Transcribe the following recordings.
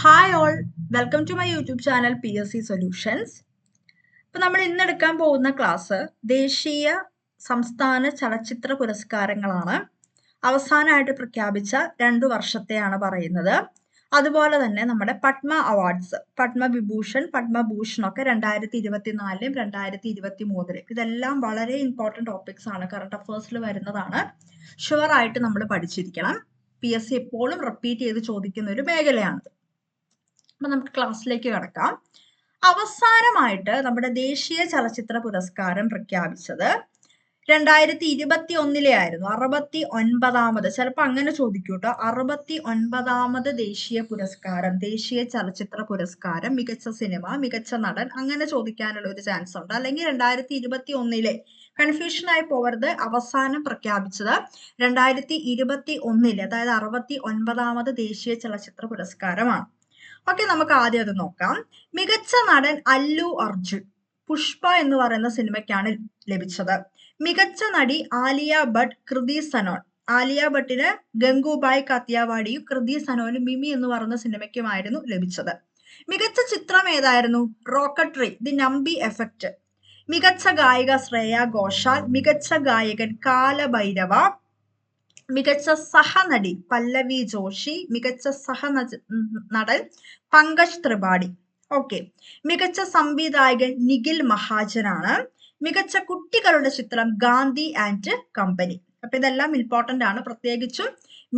Hi all welcome to my YouTube channel P S C solutions ഇപ്പം നമ്മൾ ഇന്ന് എടുക്കാൻ പോകുന്ന ക്ലാസ് ദേശീയ സംസ്ഥാന ചലച്ചിത്ര പുരസ്കാരങ്ങളാണ്. അവസാനമായിട്ട് പ്രഖ്യാപിച്ച രണ്ടു വർഷത്തെയാണ് പറയുന്നത്. അതുപോലെ തന്നെ നമ്മുടെ പത്മ അവാർഡ്സ് പത്മവിഭൂഷൺ പത്മഭൂഷൺ ഒക്കെ രണ്ടായിരത്തി ഇരുപത്തിനാലിലും രണ്ടായിരത്തി ഇരുപത്തി മൂന്നിലും ഇതെല്ലാം വളരെ ഇമ്പോർട്ടന്റ് ടോപ്പിക്സ് ആണ്. കറണ്ട് അഫേഴ്സിൽ വരുന്നതാണ്. ഷുവർ ആയിട്ട് നമ്മൾ പഠിച്ചിരിക്കണം. പി എസ് സി എപ്പോഴും റിപ്പീറ്റ് ചെയ്ത് ചോദിക്കുന്ന ഒരു മേഖലയാണിത്. അപ്പൊ നമുക്ക് ക്ലാസ്സിലേക്ക് കിടക്കാം. അവസാനമായിട്ട് നമ്മുടെ ദേശീയ ചലച്ചിത്ര പുരസ്കാരം പ്രഖ്യാപിച്ചത് രണ്ടായിരത്തി ഇരുപത്തി ഒന്നിലെ ആയിരുന്നു. അറുപത്തി ഒൻപതാമത് ചിലപ്പോൾ അങ്ങനെ ചോദിക്കൂട്ടോ അറുപത്തി ഒൻപതാമത് ദേശീയ പുരസ്കാരം ദേശീയ ചലച്ചിത്ര പുരസ്കാരം മികച്ച സിനിമ മികച്ച നടൻ അങ്ങനെ ചോദിക്കാനുള്ള ഒരു ചാൻസ് ഉണ്ട്. അല്ലെങ്കിൽ രണ്ടായിരത്തി ഇരുപത്തി ഒന്നിലെ കൺഫ്യൂഷൻ ആയി പോവരുത്. അവസാനം പ്രഖ്യാപിച്ചത് രണ്ടായിരത്തി ഇരുപത്തി ഒന്നിലെ അതായത് അറുപത്തി ഒൻപതാമത് ദേശീയ ചലച്ചിത്ര പുരസ്കാരമാണ്. ഓക്കെ നമുക്ക് ആദ്യം അത് നോക്കാം. മികച്ച നടൻ അല്ലു അർജുൻ പുഷ്പ എന്ന് പറയുന്ന സിനിമയ്ക്കാണ് ലഭിച്ചത്. മികച്ച നടി ആലിയ ഭട്ട് കൃതി സനോൺ ആലിയ ഭട്ടിന് ഗംഗുബായ് കാത്തിയാവാടിയും കൃതി സനോനും മിമി എന്ന് പറയുന്ന സിനിമയ്ക്കുമായിരുന്നു ലഭിച്ചത്. മികച്ച ചിത്രം ഏതായിരുന്നു? റോക്കട്രി ദി നമ്പി എഫക്റ്റ് മികച്ച ഗായിക ശ്രേയ ഘോഷാൽ മികച്ച ഗായകൻ കാലഭൈരവ മികച്ച സഹനടി പല്ലവി ജോഷി മികച്ച സഹ നടൻ പങ്കജ് ത്രിപാഠി. ഓക്കെ മികച്ച സംവിധായകൻ നിഖിൽ മഹാജനാണ്. മികച്ച കുട്ടികളുടെ ചിത്രം ഗാന്ധി ആൻഡ് കമ്പനി. അപ്പൊ ഇതെല്ലാം ഇമ്പോർട്ടന്റ് ആണ്. പ്രത്യേകിച്ചും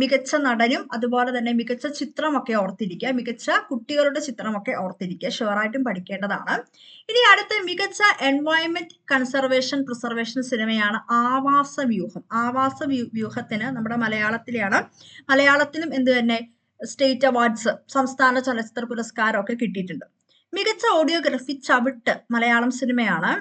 മികച്ച നടനും അതുപോലെ തന്നെ മികച്ച ചിത്രമൊക്കെ ഓർത്തിരിക്കുക മികച്ച കുട്ടികളുടെ ചിത്രമൊക്കെ ഓർത്തിരിക്കുക ഷുവറായിട്ടും പഠിക്കേണ്ടതാണ്. ഇനി അടുത്ത മികച്ച എൻവയോൺമെന്റ് കൺസർവേഷൻ പ്രിസർവേഷൻ സിനിമയാണ് ആവാസ വ്യൂഹം. ആവാസ വ്യൂഹത്തിന് നമ്മുടെ മലയാളത്തിലെയാണ് മലയാളത്തിലും എന്ത് തന്നെ സ്റ്റേറ്റ് അവാർഡ്സ് സംസ്ഥാന ചലച്ചിത്ര പുരസ്കാരം ഒക്കെ കിട്ടിയിട്ടുണ്ട്. മികച്ച ഓഡിയോഗ്രഫി ചവിട്ട് മലയാളം സിനിമയാണ്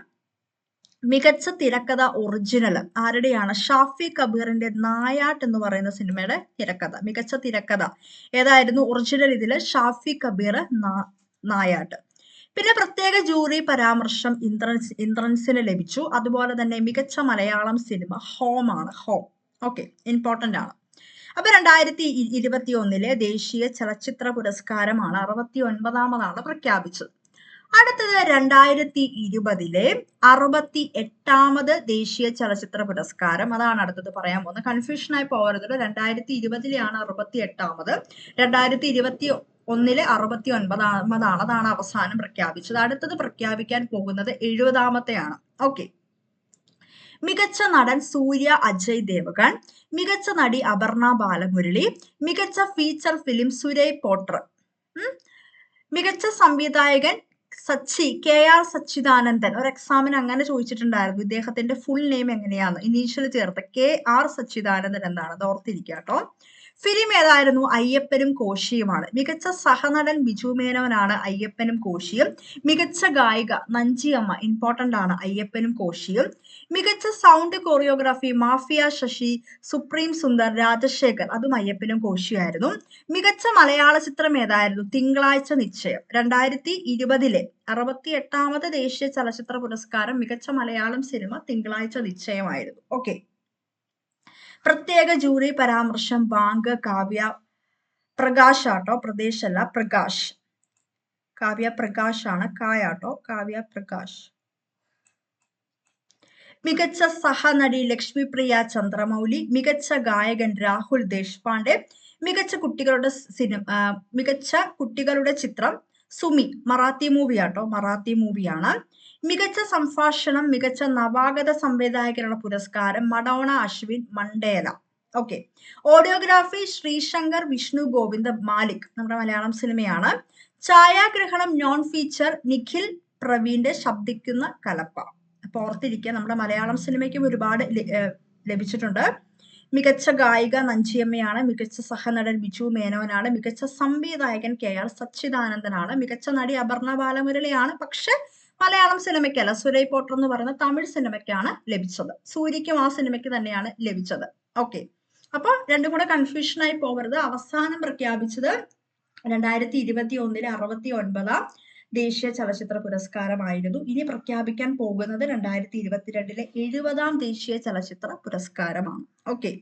മികച്ച തിരക്കഥ ഒറിജിനൽ ആരുടെയാണ്? ഷാഫി കബീറിന്റെ നായാട്ട് എന്ന് പറയുന്ന സിനിമയുടെ തിരക്കഥ. മികച്ച തിരക്കഥ. ഏതായിരുന്നു ഒറിജിനൽ ഇതിൽ ഷാഫി കബീർ നായാട്ട്. പിന്നെ പ്രത്യേക ജൂറി പരാമർശം ഇന്ദ്രൻസ് ഇന്ദ്രൻസിന് ലഭിച്ചു. അതുപോലെ തന്നെ മികച്ച മലയാളം സിനിമ ഹോം ആണ്. ഹോം. ഓക്കെ ഇമ്പോർട്ടന്റ് ആണ്. അപ്പൊ രണ്ടായിരത്തി ഇരുപത്തി ഒന്നിലെ ദേശീയ ചലച്ചിത്ര പുരസ്കാരമാണ് അറുപത്തി ഒൻപതാമതാണ് പ്രഖ്യാപിച്ചത്. അടുത്തത് രണ്ടായിരത്തി ഇരുപതിലെ അറുപത്തി എട്ടാമത് ദേശീയ ചലച്ചിത്ര പുരസ്കാരം. അതാണ് അടുത്തത് പറയാൻ പോകുന്നത്. കൺഫ്യൂഷനായി പോകരുത് രണ്ടായിരത്തി ഇരുപതിലെയാണ് അറുപത്തി എട്ടാമത് രണ്ടായിരത്തി ഇരുപത്തി ഒന്നിലെ അറുപത്തി ഒൻപതാമതാണ് അതാണ് അവസാനം പ്രഖ്യാപിച്ചത്. അടുത്തത് പ്രഖ്യാപിക്കാൻ പോകുന്നത് എഴുപതാമത്തെയാണ്. ഓക്കെ മികച്ച നടൻ സൂര്യ അജയ് ദേവഗൺ മികച്ച നടി അപർണ ബാലമുരളി മികച്ച ഫീച്ചർ ഫിലിം സുരയ് പോട്ടർ മികച്ച സംവിധായകൻ സച്ചി കെ ആർ സച്ചിദാനന്ദൻ. ഒരു എക്സാമിന് അങ്ങനെ ചോദിച്ചിട്ടുണ്ടായിരുന്നു. ഇദ്ദേഹത്തിന്റെ ഫുൾ നെയിം എങ്ങനെയാണ് ഇനീഷ്യൽ ചേർത്ത് കെ ആർ സച്ചിദാനന്ദൻ എന്നാണ്. അത് ഓർത്തിരിക്കാട്ടോ കേട്ടോ. ഫിലിം ഏതായിരുന്നു? അയ്യപ്പനും കോശിയുമാണ്. മികച്ച സഹനടൻ ബിജു മേനോനാണ് അയ്യപ്പനും കോശിയും. മികച്ച ഗായിക നഞ്ചിയമ്മ ഇമ്പോർട്ടന്റ് ആണ് അയ്യപ്പനും കോശിയും. മികച്ച sound choreography Mafia Sasi Supreme Sundar Rajasekhar അതും അയ്യപ്പനും കോശിയായിരുന്നു. മികച്ച മലയാള ചിത്രം ഏതായിരുന്നു? തിങ്കളാഴ്ച നിശ്ചയം. രണ്ടായിരത്തി ഇരുപതിലെ അറുപത്തി എട്ടാമത് ദേശീയ ചലച്ചിത്ര പുരസ്കാരം മികച്ച മലയാളം സിനിമ തിങ്കളാഴ്ച നിശ്ചയമായിരുന്നു. ഓക്കെ പ്രത്യേക ജൂറി പരാമർശം ബാങ്ക് കാവ്യ പ്രകാശ് ആട്ടോ പ്രദേശല്ല പ്രകാശ്. കാവ്യ പ്രകാശ് ആണ് കായാട്ടോ കാവ്യ പ്രകാശ്. മികച്ച സഹനടി ലക്ഷ്മിപ്രിയ ചന്ദ്രമൗലി മികച്ച ഗായകൻ രാഹുൽ ദേശ്പാണ്ഡെ മികച്ച കുട്ടികളുടെ സിനിമ മികച്ച കുട്ടികളുടെ ചിത്രം സുമി മറാത്തി മൂവി ആട്ടോ. മറാത്തി മൂവിയാണ് മികച്ച സംഭാഷണം മികച്ച നവാഗത സംവിധായകനുള്ള പുരസ്കാരം Madonne Ashwin Mandela. Okay audiography Sreesankar Vishnu Govind Malik. നമ്മുടെ മലയാളം സിനിമയാണ്. ഛായാഗ്രഹണം നോൺ ഫീച്ചർ നിഖിൽ പ്രവീന്റെ ശബ്ദിക്കുന്ന കലപ്പ. അപ്പൊ ഓർത്തിരിക്കുക നമ്മുടെ മലയാളം സിനിമയ്ക്കും ഒരുപാട് ലഭിച്ചിട്ടുണ്ട്. മികച്ച ഗായിക നഞ്ചിയമ്മയാണ് മികച്ച സഹനടൻ ബിജു മേനോനാണ് മികച്ച സംവിധായകൻ കെ ആർ സച്ചിദാനന്ദനാണ് മികച്ച നടി അപർണ ബാലമുരളിയാണ്. പക്ഷെ മലയാളം സിനിമയ്ക്കല്ല സുരൈ പോട്ടർ എന്ന് പറയുന്ന തമിഴ് സിനിമയ്ക്കാണ് ലഭിച്ചത്. സൂര്യക്കും ആ സിനിമയ്ക്ക് തന്നെയാണ് ലഭിച്ചത്. ഓക്കെ. അപ്പൊ രണ്ടും കൂടെ കൺഫ്യൂഷനായി പോകരുത് അവസാനം പ്രഖ്യാപിച്ചത് രണ്ടായിരത്തി ഇരുപത്തി ഒന്നിലെ അറുപത്തി ഒൻപതാം ദേശീയ ചലച്ചിത്ര പുരസ്കാരമായിരുന്നു. ഇനി പ്രഖ്യാപിക്കാൻ പോകുന്നത് രണ്ടായിരത്തി ഇരുപത്തിരണ്ടിലെ എഴുപതാം ദേശീയ ചലച്ചിത്ര പുരസ്കാരമാണ്. ഓക്കെ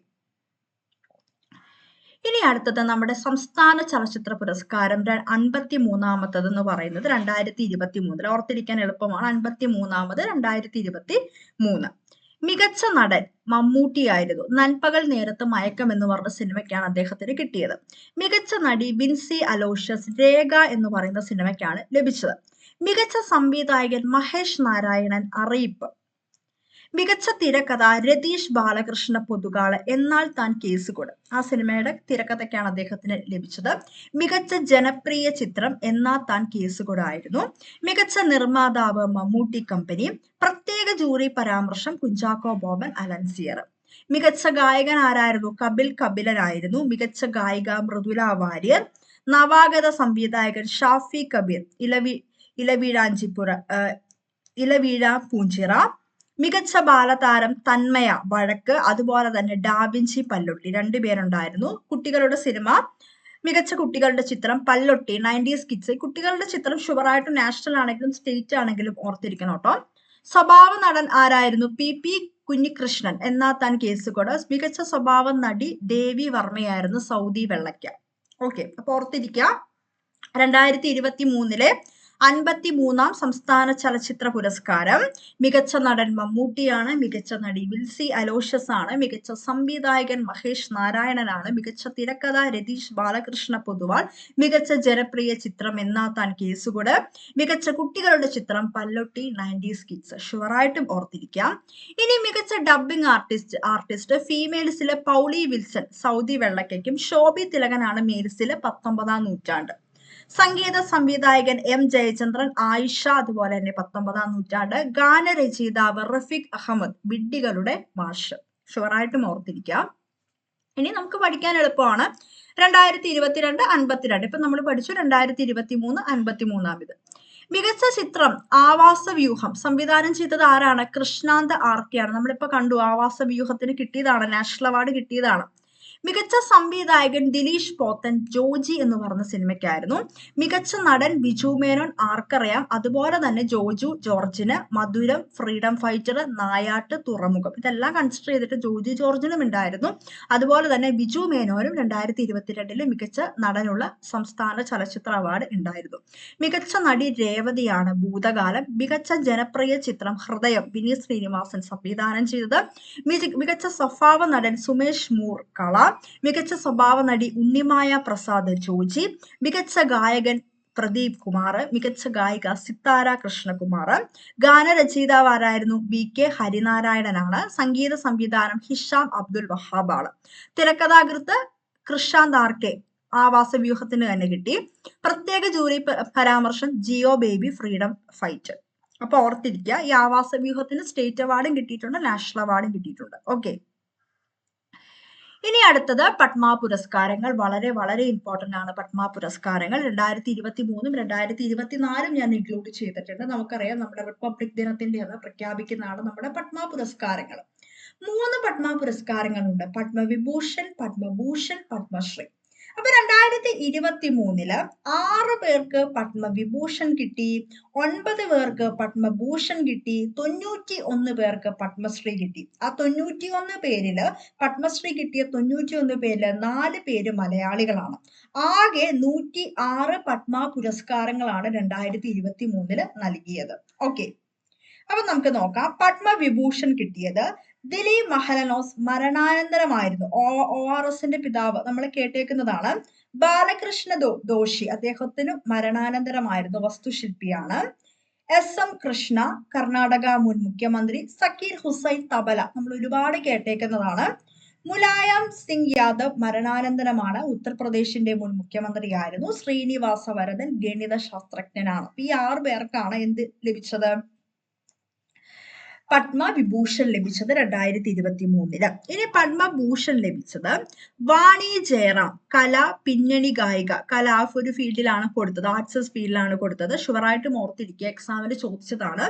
ഇനി അടുത്തത് നമ്മുടെ സംസ്ഥാന ചലച്ചിത്ര പുരസ്കാരം അൻപത്തി മൂന്നാമത്തത് എന്ന് പറയുന്നത് രണ്ടായിരത്തി ഇരുപത്തി മൂന്നിൽ ഓർത്തിരിക്കാൻ എളുപ്പമാണ്. അൻപത്തി മൂന്നാമത് രണ്ടായിരത്തി ഇരുപത്തി മൂന്ന് മികച്ച നടൻ മമ്മൂട്ടിയായിരുന്നു. നൻപകൽ നേരത്ത് മയക്കം എന്ന് പറഞ്ഞ സിനിമയ്ക്കാണ് അദ്ദേഹത്തിന് കിട്ടിയത്. മികച്ച നടി വിൻസി അലോഷ്യസ് രേഖ എന്ന് പറയുന്ന സിനിമയ്ക്കാണ് ലഭിച്ചത്. മികച്ച സംവിധായകൻ മഹേഷ് നാരായണൻ അറിയിപ്പ്. മികച്ച തിരക്കഥ രതീഷ് ബാലകൃഷ്ണ പൊതുകാൾ എന്നാൽ താൻ കേസ് കേസുകൊട് ആ സിനിമയുടെ തിരക്കഥയ്ക്കാണ് അദ്ദേഹത്തിന് ലഭിച്ചത്. മികച്ച ജനപ്രിയ ചിത്രം എന്നാൽ താൻ കേസ് ആയിരുന്നു മികച്ച നിർമ്മാതാവ് മമ്മൂട്ടി കമ്പനി പ്രത്യേക ജൂറി പരാമർശം കുഞ്ചാക്കോ ബോബൻ അലൻസിയർ മികച്ച ഗായകൻ ആരായിരുന്നു? കപിൽ കപിലനായിരുന്നു. മികച്ച ഗായിക മൃദുല വാര്യർ. നവാഗത സംവിധായകൻ ഷാഫി കബീർ. ഇലവി ഇലവീഴാഞ്ചിപ്പുറ ഇലവീഴ പൂഞ്ചിറ. മികച്ച ബാലതാരം തന്മയ വഴക്ക് അതുപോലെ തന്നെ ഡാവിഞ്ചി പല്ലൊട്ടി രണ്ടുപേരുണ്ടായിരുന്നു കുട്ടികളുടെ സിനിമ മികച്ച കുട്ടികളുടെ ചിത്രം പല്ലൊട്ടി നയന്റീസ് കിഡ്സ്. കുട്ടികളുടെ ചിത്രം ഷുവറായിട്ടും നാഷണൽ ആണെങ്കിലും സ്റ്റേറ്റ് ആണെങ്കിലും ഓർത്തിരിക്കണം കേട്ടോ. സ്വഭാവ നടൻ ആരായിരുന്നു? പി പി കുഞ്ഞികൃഷ്ണൻ എന്നാ താൻ കേസുകൊട് മികച്ച സ്വഭാവ നടി ദേവി വർമ്മയായിരുന്നു സൗദി വെള്ളയ്ക്ക. ഓക്കെ അപ്പൊ ഓർത്തിരിക്കുക രണ്ടായിരത്തി ഇരുപത്തി മൂന്നിലെ അൻപത്തി മൂന്നാം സംസ്ഥാന ചലച്ചിത്ര പുരസ്കാരം. മികച്ച നടൻ മമ്മൂട്ടിയാണ് മികച്ച നടി വിൽസി അലോഷ്യസ് ആണ് മികച്ച സംവിധായകൻ മഹേഷ് നാരായണനാണ് മികച്ച തിരക്കഥ രതീഷ് ബാലകൃഷ്ണ പൊതുവാൾ മികച്ച ജനപ്രിയ ചിത്രം എന്നാ താൻ കേസുകൂട് മികച്ച കുട്ടികളുടെ ചിത്രം പല്ലൊട്ടി നയന്റീസ് കിഡ്സ്. ഷുവറായിട്ടും ഓർത്തിരിക്കാം. ഇനി മികച്ച ഡബ്ബിംഗ് ആർട്ടിസ്റ്റ് ആർട്ടിസ്റ്റ് ഫീമെയിൽസിലെ പൗളി വിൽസൺ സൗദി വെള്ളക്കയ്ക്കും ശോഭി തിലകനാണ് മെയിൽസിലെ പത്തൊമ്പതാം നൂറ്റാണ്ട്. സംഗീത സംവിധായകൻ എം ജയചന്ദ്രൻ ആയിഷ അതുപോലെ തന്നെ പത്തൊമ്പതാം നൂറ്റാണ്ട് ഗാനരചയിതാവ് റഫീഖ് അഹമ്മദ് ബിഡ്ഡികളുടെ മാഷ് ഷുവറായിട്ടും ഓർത്തിരിക്കാം. ഇനി നമുക്ക് പഠിക്കാൻ എളുപ്പമാണ്. രണ്ടായിരത്തി ഇരുപത്തിരണ്ട് അൻപത്തിരണ്ട്. ഇപ്പൊ നമ്മൾ പഠിച്ചു രണ്ടായിരത്തി ഇരുപത്തി മൂന്ന് അൻപത്തി മൂന്നാമിത് മികച്ച ചിത്രം ആവാസ വ്യൂഹം സംവിധാനം ചെയ്തത് ആരാണ്? കൃഷ്ണാന്ത ആർക്കെയാണ്. നമ്മളിപ്പോ കണ്ടു ആവാസ വ്യൂഹത്തിന് കിട്ടിയതാണ്. നാഷണൽ അവാർഡ് കിട്ടിയതാണ്. മികച്ച സംവിധായകൻ ദിലീഷ് പോത്തൻ ജോജി എന്ന് പറഞ്ഞ സിനിമയ്ക്കായിരുന്നു. മികച്ച നടൻ ബിജു മേനോൻ ആർക്കറിയാം. അതുപോലെ തന്നെ ജോജു ജോർജിന് മധുരം ഫ്രീഡം ഫൈറ്റർ നായാട്ട് തുറമുഖം. ഇതെല്ലാം കൺസിഡർ ചെയ്തിട്ട് ജോജി ജോർജിനും ഉണ്ടായിരുന്നു. അതുപോലെ തന്നെ ബിജു മേനോനും രണ്ടായിരത്തി ഇരുപത്തിരണ്ടിലെ മികച്ച നടനുള്ള സംസ്ഥാന ചലച്ചിത്ര അവാർഡ് ഉണ്ടായിരുന്നു. മികച്ച നടി രേവതിയാണ് ഭൂതകാലം. മികച്ച ജനപ്രിയ ചിത്രം ഹൃദയം വിനീത് ശ്രീനിവാസൻ സംവിധാനം ചെയ്തത്. മികച്ച സ്വഭാവ നടൻ സുമേഷ് മൂർ കള മികച്ച സ്വഭാവ നടി ഉണ്ണിമായ പ്രസാദ് ജോജി മികച്ച ഗായകൻ പ്രദീപ് കുമാർ മികച്ച ഗായിക സിത്താര കൃഷ്ണകുമാർ ഗാനരചയിതാവ് ആരായിരുന്നു? ബി കെ ഹരിനാരായണനാണ്. സംഗീത സംവിധാനം ഹിഷാം അബ്ദുൽ വഹാബാണ്. തിരക്കഥാകൃത്ത് കൃഷാന്ത് ആർ കെ. ആവാസ വ്യൂഹത്തിന് തന്നെ കിട്ടി. പ്രത്യേക ജൂറി പരാമർശം ജിയോ ബേബി ഫ്രീഡം ഫൈറ്റ്. അപ്പൊ ഓർത്തിരിക്കുക ഈ ആവാസ വ്യൂഹത്തിന് സ്റ്റേറ്റ് അവാർഡും കിട്ടിയിട്ടുണ്ട് നാഷണൽ അവാർഡും കിട്ടിയിട്ടുണ്ട്. ഓക്കെ. ഇനി അടുത്തത് പത്മ പുരസ്കാരങ്ങൾ. വളരെ വളരെ ഇമ്പോർട്ടന്റ് ആണ് പത്മ പുരസ്കാരങ്ങൾ. രണ്ടായിരത്തി ഇരുപത്തി മൂന്നും രണ്ടായിരത്തി ഇരുപത്തിനാലും ഞാൻ ഇൻക്ലൂഡ് ചെയ്തിട്ടുണ്ട്. നമുക്കറിയാം നമ്മുടെ റിപ്പബ്ലിക് ദിനത്തിന്റെ അന്ന് പ്രഖ്യാപിക്കുന്നതാണ് നമ്മുടെ പത്മ പുരസ്കാരങ്ങൾ. മൂന്ന് പത്മ പുരസ്കാരങ്ങളുണ്ട്. പത്മവിഭൂഷൺ പത്മഭൂഷൺ പത്മശ്രീ. അപ്പൊ രണ്ടായിരത്തി ഇരുപത്തി മൂന്നിൽ ആറ് പേർക്ക് പത്മവിഭൂഷൺ കിട്ടി ഒൻപത് പേർക്ക് പത്മഭൂഷൺ കിട്ടി തൊണ്ണൂറ്റി ഒന്ന് പേർക്ക് പത്മശ്രീ കിട്ടി. ആ തൊണ്ണൂറ്റി ഒന്ന് പേരിൽ പത്മശ്രീ കിട്ടിയ തൊണ്ണൂറ്റി ഒന്ന് പേരിൽ നാല് പേര് മലയാളികളാണ്. ആകെ നൂറ്റി ആറ് പത്മ പുരസ്കാരങ്ങളാണ് രണ്ടായിരത്തി ഇരുപത്തി മൂന്നിൽ നൽകിയത്. ഓക്കെ. അപ്പൊ നമുക്ക് നോക്കാം. പത്മവിഭൂഷൺ കിട്ടിയത് ദിലീപ് മഹലനോസ് മരണാനന്തരമായിരുന്നു. ഒ ഒ ആർ എസിന്റെ പിതാവ് നമ്മൾ കേട്ടേക്കുന്നതാണ്. ബാലകൃഷ്ണ ദോ ദോഷി അദ്ദേഹത്തിന് മരണാനന്തരമായിരുന്നു. വസ്തുശില്പിയാണ്. എസ് എം കൃഷ്ണ കർണാടക മുൻ മുഖ്യമന്ത്രി സക്കീർ ഹുസൈൻ തബല നമ്മൾ ഒരുപാട് കേട്ടേക്കുന്നതാണ്. മുലായം സിംഗ് യാദവ് മരണാനന്തരമാണ്. ഉത്തർപ്രദേശിന്റെ മുൻ മുഖ്യമന്ത്രിയായിരുന്നു. ശ്രീനിവാസ വരദൻ ഗണിത ശാസ്ത്രജ്ഞനാണ് ഈ ആറു പേർക്കാണ് എന്ത് ലഭിച്ചത്? പത്മവിഭൂഷൺ ലഭിച്ചത് രണ്ടായിരത്തി ഇരുപത്തി മൂന്നിൽ ഇനി പത്മഭൂഷൺ ലഭിച്ചത് വാണി ജയറാം കല പിന്നണി ഗായിക. കല ഒരു ഫീൽഡിലാണ് കൊടുത്തത് ആർട്സ് ഫീൽഡിലാണ് കൊടുത്തത്. ഷുവറായിട്ടും ഓർത്തിരിക്കുക എക്സാമിൽ ചോദിച്ചതാണ്.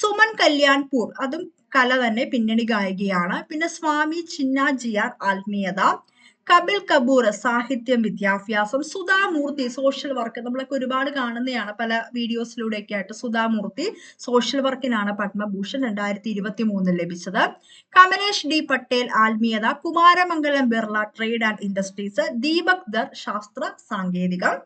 സുമൻ കല്യാൺപൂർ അതും കല തന്നെ പിന്നണി ഗായികയാണ്. പിന്നെ സ്വാമി ചിന്ന ജിയാർ ആത്മീയത. കപിൽ കപൂർ സാഹിത്യം വിദ്യാഭ്യാസം സുധാമൂർത്തി സോഷ്യൽ വർക്ക് നമ്മളൊക്കെ ഒരുപാട് കാണുന്നതാണ് പല വീഡിയോസിലൂടെയൊക്കെ ആയിട്ട് സുധാമൂർത്തി സോഷ്യൽ വർക്കിനാണ് പത്മഭൂഷൺ രണ്ടായിരത്തി ഇരുപത്തി മൂന്നിൽ ലഭിച്ചത്. കമലേഷ് ഡി പട്ടേൽ ആത്മീയത Kumaramangalam Birla trade and industries Deepak Dhar ശാസ്ത്ര സാങ്കേതികം.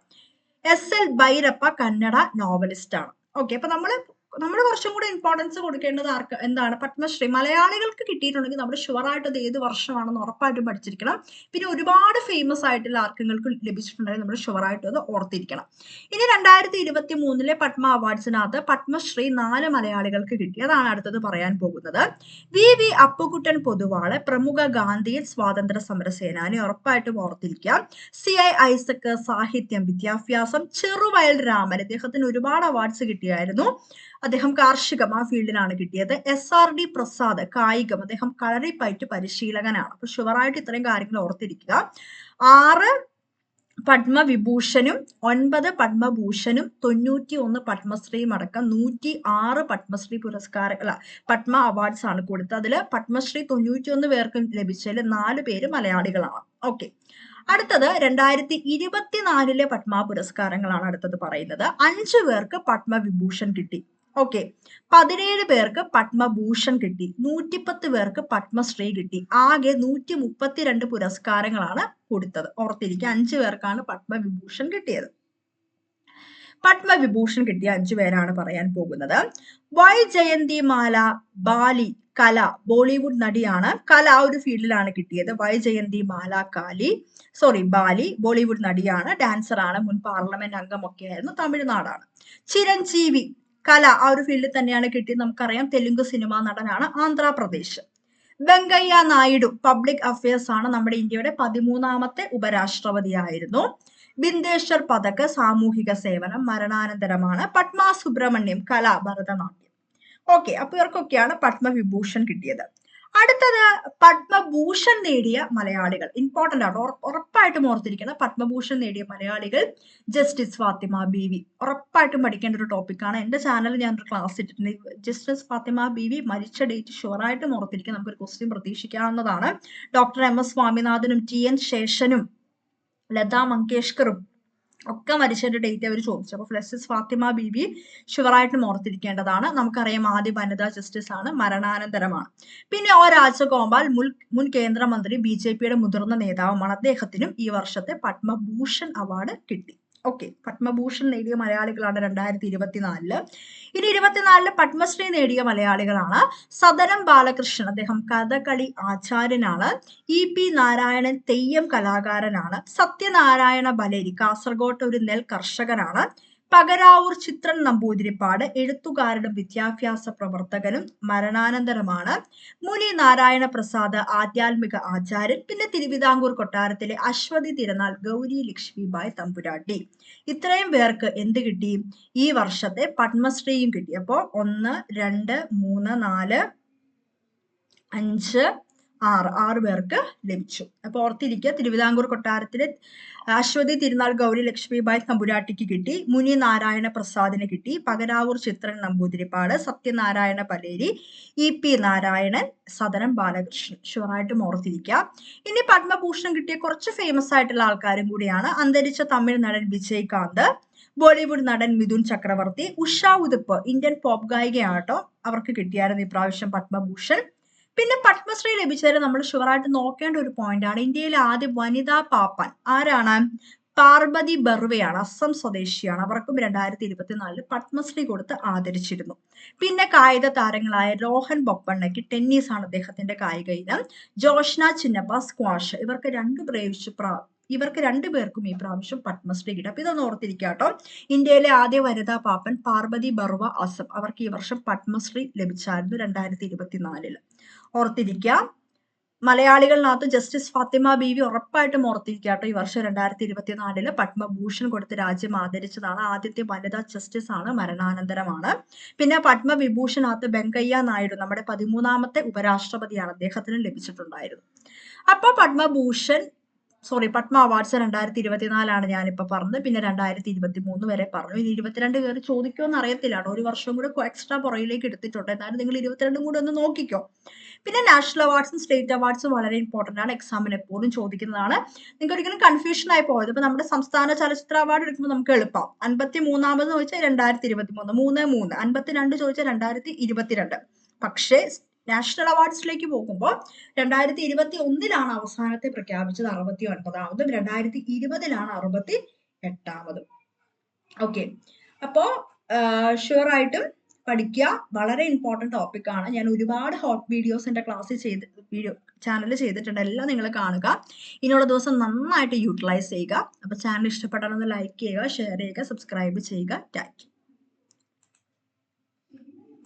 S L Bhyrappa Kannada novelist ആണ്. ഓക്കെ അപ്പൊ നമ്മൾ നമ്മൾ കുറച്ചും കൂടെ ഇമ്പോർട്ടൻസ് കൊടുക്കേണ്ടത് ആർക്ക്? എന്താണ്? പത്മശ്രീ. മലയാളികൾക്ക് കിട്ടിയിട്ടുണ്ടെങ്കിൽ നമ്മൾ ഷുവറായിട്ട് അത് ഏത് വർഷമാണെന്ന് ഉറപ്പായിട്ടും പഠിച്ചിരിക്കണം. പിന്നെ ഒരുപാട് ഫേമസ് ആയിട്ടുള്ള ആർക്കങ്ങൾക്ക് ലഭിച്ചിട്ടുണ്ടെങ്കിൽ നമ്മൾ ഷുവറായിട്ടും അത് ഓർത്തിരിക്കണം. ഇനി രണ്ടായിരത്തി ഇരുപത്തി മൂന്നിലെ പത്മ അവാർഡ്സിനകത്ത് പത്മശ്രീ നാല് മലയാളികൾക്ക് കിട്ടി. അതാണ് അടുത്തത് പറയാൻ പോകുന്നത്. വി വി അപ്പുകുട്ടൻ പൊതുവാൾ പ്രമുഖ ഗാന്ധിയൻ സ്വാതന്ത്ര്യ സമര സേനാനി ഉറപ്പായിട്ടും ഓർത്തിരിക്കാം. സി ഐ ഐസക് സാഹിത്യം വിദ്യാഭ്യാസം ചെറുവയൽ രാമൻ. അദ്ദേഹത്തിന് ഒരുപാട് അവാർഡ്സ് കിട്ടിയായിരുന്നു. അദ്ദേഹം കാർഷികം ആ ഫീൽഡിലാണ് കിട്ടിയത്. എസ് ആർ ഡി പ്രസാദ് കായികം അദ്ദേഹം കളറിപ്പയറ്റ് പരിശീലകനാണ്. അപ്പൊ ഷുവറായിട്ട് ഇത്രയും കാര്യങ്ങൾ ഓർത്തിരിക്കുക. ആറ് പത്മവിഭൂഷനും ഒൻപത് പത്മഭൂഷനും തൊണ്ണൂറ്റി ഒന്ന് പത്മശ്രീയും അടക്കം നൂറ്റി ആറ് പത്മശ്രീ പുരസ്കാര അല്ല പത്മ അവാർഡ്സ് ആണ് കൊടുത്തത്. അതിൽ പത്മശ്രീ തൊണ്ണൂറ്റി ഒന്ന് പേർക്കും ലഭിച്ചതിൽ നാല് പേര് മലയാളികളാണ്. ഓക്കെ അടുത്തത് രണ്ടായിരത്തി ഇരുപത്തിനാലിലെ പത്മ പുരസ്കാരങ്ങളാണ് അടുത്തത് പറയുന്നത്. അഞ്ചു പേർക്ക് പത്മവിഭൂഷൺ കിട്ടി. ഓക്കെ പതിനേഴ് പേർക്ക് പത്മഭൂഷൺ കിട്ടി. നൂറ്റിപ്പത്ത് പേർക്ക് പത്മശ്രീ കിട്ടി. ആകെ നൂറ്റി മുപ്പത്തിരണ്ട് പുരസ്കാരങ്ങളാണ് കൊടുത്തത്. ഓർത്തിരിക്കുക അഞ്ചു പേർക്കാണ് പത്മവിഭൂഷൺ കിട്ടിയത്. പത്മവിഭൂഷൺ കിട്ടിയ അഞ്ചു പേരാണ് പറയാൻ പോകുന്നത്. വൈ ജയന്തിമാല ബാലി കല ബോളിവുഡ് നടിയാണ് കല ആ ഒരു ഫീൽഡിലാണ് കിട്ടിയത്. വൈ ജയന്തി മാല കാലി സോറി ബാലി ബോളിവുഡ് നടിയാണ് ഡാൻസറാണ് മുൻ പാർലമെന്റ് അംഗമൊക്കെ ആയിരുന്നു തമിഴ്നാടാണ്. ചിരഞ്ജീവി കല ആ ഒരു ഫീൽഡിൽ തന്നെയാണ് കിട്ടിയത്. നമുക്കറിയാം തെലുങ്ക് സിനിമാ നടനാണ് ആന്ധ്രാപ്രദേശ്. വെങ്കയ്യ നായിഡു പബ്ലിക് അഫയേഴ്സ് ആണ് നമ്മുടെ ഇന്ത്യയുടെ പതിമൂന്നാമത്തെ ഉപരാഷ്ട്രപതിയായിരുന്നു. ബിന്ദേശ്വർ പതക് സാമൂഹിക സേവനം മരണാനന്തരമാണ് പത്മ സുബ്രഹ്മണ്യം കല ഭരതനാട്യം. ഓക്കെ അപ്പൊ ഇവർക്കൊക്കെയാണ് പത്മവിഭൂഷൺ കിട്ടിയത്. അടുത്തത് പത്മഭൂഷൺ നേടിയ മലയാളികൾ. ഇമ്പോർട്ടന്റ് ആണ്. ഉറപ്പായിട്ടും ഓർത്തിരിക്കണം പത്മഭൂഷൺ നേടിയ മലയാളികൾ ജസ്റ്റിസ് ഫാത്തിമ ബി വി ഉറപ്പായിട്ടും പഠിക്കേണ്ട ഒരു ടോപ്പിക്കാണ് എന്റെ ചാനലിൽ ഞാൻ ഒരു ക്ലാസ് ഇട്ടിട്ടുണ്ട്. ജസ്റ്റിസ് ഫാത്തിമ ബി വി മരിച്ച ഡേറ്റ് ഷുവറായിട്ടും ഓർത്തിരിക്കാം നമുക്കൊരു ക്വസ്റ്റ്യൻ പ്രതീക്ഷിക്കാവുന്നതാണ്. ഡോക്ടർ എം എസ് സ്വാമിനാഥനും ടി എൻ ശേഷനും ലതാ മങ്കേഷ്കറും ഒക്കെ മരിച്ചതിന്റെ ഡേറ്റ് അവർ ചോദിച്ചു. അപ്പൊ ഫ്ലസ്റ്റിസ് ഫാത്തിമ ബീബി ഷുവറായിട്ടും ഓർത്തിരിക്കേണ്ടതാണ്. നമുക്കറിയാം ആദ്യ വനിതാ ജസ്റ്റിസ് ആണ് മരണാനന്തരമാണ്. പിന്നെ ഒ രാജഗോപാൽ മുൻ മുൻ കേന്ദ്രമന്ത്രി ബി ജെ പിയുടെ മുതിർന്ന നേതാവുമാണ്. അദ്ദേഹത്തിനും ഈ വർഷത്തെ പത്മഭൂഷൺ അവാർഡ് കിട്ടി. ഓക്കെ പത്മഭൂഷൺ നേടിയ മലയാളികളാണ് രണ്ടായിരത്തി ഇരുപത്തിനാലിൽ ഇനി ഇരുപത്തിനാലിൽ പത്മശ്രീ നേടിയ മലയാളികളാണ് സദനം ബാലകൃഷ്ണൻ അദ്ദേഹം കഥകളി ആചാര്യനാണ്. ഇ പി നാരായണൻ തെയ്യം കലാകാരനാണ്. സത്യനാരായണ ബലേരി കാസർഗോട്ട് ഒരു നെൽ കർഷകനാണ് പകരാവൂർ ചിത്രൻ നമ്പൂതിരിപ്പാട് എഴുത്തുകാരനും വിദ്യാഭ്യാസ പ്രവർത്തകനും മരണാനന്തരമാണ്. മുനി നാരായണ പ്രസാദ് ആധ്യാത്മിക ആചാര്യൻ പിന്നെ തിരുവിതാംകൂർ കൊട്ടാരത്തിലെ അശ്വതി തിരുനാൾ ഗൗരി ലക്ഷ്മിബായ് തമ്പുരാട്ടി. ഇത്രയും പേർക്ക് എന്ത് കിട്ടി? ഈ വർഷത്തെ പത്മശ്രീയും കിട്ടി. അപ്പോ ഒന്ന് രണ്ട് മൂന്ന് നാല് അഞ്ച് ആറ് ആറ് പേർക്ക് ലഭിച്ചു. അപ്പൊ ഓർത്തിരിക്കുക തിരുവിതാംകൂർ കൊട്ടാരത്തിലെ അശ്വതി തിരുനാൾ ഗൗരി ലക്ഷ്മിബായ് തമ്പുരാട്ടിക്ക് കിട്ടി മുനി നാരായണ പ്രസാദിന് കിട്ടി പകരാവൂർ ചിത്രൻ നമ്പൂതിരിപ്പാട് സത്യനാരായണ പലേരി ഇ പി നാരായണൻ സദനം ബാലകൃഷ്ണൻ. ഷുവറായിട്ടും ഓർത്തിരിക്കുക. ഇനി പത്മഭൂഷണം കിട്ടിയ കുറച്ച് ഫേമസ് ആയിട്ടുള്ള ആൾക്കാരും കൂടിയാണ് അന്തരിച്ച തമിഴ് നടൻ വിജയ്കാന്ത് ബോളിവുഡ് നടൻ മിഥുൻ ചക്രവർത്തി ഉഷ ഉതുപ്പ് ഇന്ത്യൻ പോപ്പ് ഗായികയാട്ടോ അവർക്ക് കിട്ടിയായിരുന്നു ഇപ്രാവശ്യം പത്മഭൂഷൺ. പിന്നെ പത്മശ്രീ ലഭിച്ചതിൽ നമ്മൾ ഷുവറായിട്ട് നോക്കേണ്ട ഒരു പോയിന്റ് ആണ്. ഇന്ത്യയിലെ ആദ്യ വനിതാ പാപ്പൻ ആരാണ്? പാർവതി ബർവയാണ് അസം സ്വദേശിയാണ്. അവർക്കും രണ്ടായിരത്തി ഇരുപത്തിനാലിൽ പത്മശ്രീ കൊടുത്ത് ആദരിച്ചിരുന്നു. പിന്നെ കായിക താരങ്ങളായ രോഹൻ ബൊപ്പണ്ണയ്ക്ക് ടെന്നീസ് ആണ് അദ്ദേഹത്തിന്റെ കായിക ഇനം. ജോഷ്ന ചിന്നപ്പ സ്ക്വാഷ് ഇവർക്ക് രണ്ടു പ്രവേശിച്ചു ഇവർക്ക് രണ്ടുപേർക്കും ഈ പ്രാവശ്യം പത്മശ്രീ കിട്ടും. അപ്പൊ ഇതൊന്ന് ഓർത്തിരിക്കാട്ടോ ഇന്ത്യയിലെ ആദ്യ വനിതാ പാപ്പൻ പാർവതി ബർവ അസം. അവർക്ക് ഈ വർഷം പത്മശ്രീ ലഭിച്ചായിരുന്നു രണ്ടായിരത്തി ഇരുപത്തിനാലിൽ ഓർത്തിരിക്കുക. മലയാളികളിനകത്ത് ജസ്റ്റിസ് ഫാത്തിമ ബി വി ഉറപ്പായിട്ടും ഓർത്തിരിക്കാട്ടോ ഈ വർഷം രണ്ടായിരത്തി ഇരുപത്തിനാലിൽ പത്മഭൂഷൺ കൊടുത്ത് രാജ്യം ആദരിച്ചതാണ്. ആദ്യത്തെ വനിതാ ജസ്റ്റിസ് ആണ് മരണാനന്തരമാണ്. പിന്നെ പത്മവിഭൂഷണകത്ത് വെങ്കയ്യ നായിഡു നമ്മുടെ പതിമൂന്നാമത്തെ ഉപരാഷ്ട്രപതിയാണ് അദ്ദേഹത്തിന് ലഭിച്ചിട്ടുണ്ടായിരുന്നു. അപ്പൊ പത്മഭൂഷൺ സോറി പത്മ അവാർഡ്സ് രണ്ടായിരത്തി ഇരുപത്തിനാലാണ് ഞാനിപ്പോ പറഞ്ഞത്. പിന്നെ രണ്ടായിരത്തി ഇരുപത്തി മൂന്ന് വരെ പറഞ്ഞു. ഇനി ഇരുപത്തിരണ്ട് കയറി ചോദിക്കുമോ എന്ന് അറിയത്തില്ല ഒരു വർഷം കൂടെ എക്സ്ട്രാ പുറയിലേക്ക് എടുത്തിട്ടുണ്ട്. എന്നാലും നിങ്ങൾ ഇരുപത്തിരണ്ടും കൂടെ ഒന്ന് നോക്കിക്കോ. പിന്നെ നാഷണൽ അവാർഡ്സും സ്റ്റേറ്റ് അവാർഡ്സും വളരെ ഇമ്പോർട്ടന്റ് ആണ്. എക്സാമിന് എപ്പോഴും ചോദിക്കുന്നതാണ്. നിങ്ങൾക്ക് ഒരിക്കലും കൺഫ്യൂഷൻ ആയി പോയത് ഇപ്പൊ നമ്മുടെ സംസ്ഥാന ചലച്ചിത്ര അവാർഡ് എടുക്കുമ്പോൾ നമുക്ക് എളുപ്പം. അൻപത്തി മൂന്നാമത് ചോദിച്ചാൽ രണ്ടായിരത്തി ഇരുപത്തി മൂന്ന് മൂന്ന്. മൂന്ന് അൻപത്തിരണ്ട് ചോദിച്ചാൽ രണ്ടായിരത്തി ഇരുപത്തിരണ്ട് പക്ഷേ നാഷണൽ അവാർഡ്സിലേക്ക് പോകുമ്പോൾ രണ്ടായിരത്തി ഇരുപത്തി ഒന്നിലാണ് അവസാനത്തെ പ്രഖ്യാപിച്ചത് അറുപത്തി ഒൻപതാമതും രണ്ടായിരത്തി ഇരുപതിലാണ് അറുപത്തി എട്ടാമതും ഓക്കെ അപ്പോ ഷുവർ ആയിട്ടും പഠിക്കുക വളരെ ഇമ്പോർട്ടന്റ് ടോപ്പിക് ആണ്. ഞാൻ ഒരുപാട് ഹോട്ട് വീഡിയോസ് എന്റെ ക്ലാസ്സിൽ ചെയ്ത് വീഡിയോ ചാനലിൽ ചെയ്തിട്ടുണ്ട്. എല്ലാം നിങ്ങൾ കാണുക. ഇനിയുള്ള ദിവസം നന്നായിട്ട് യൂട്ടിലൈസ് ചെയ്യുക. അപ്പോൾ ചാനൽ ഇഷ്ടപ്പെട്ടാലൊന്ന് ലൈക്ക് ചെയ്യുക ഷെയർ ചെയ്യുക സബ്സ്ക്രൈബ് ചെയ്യുക. താങ്ക്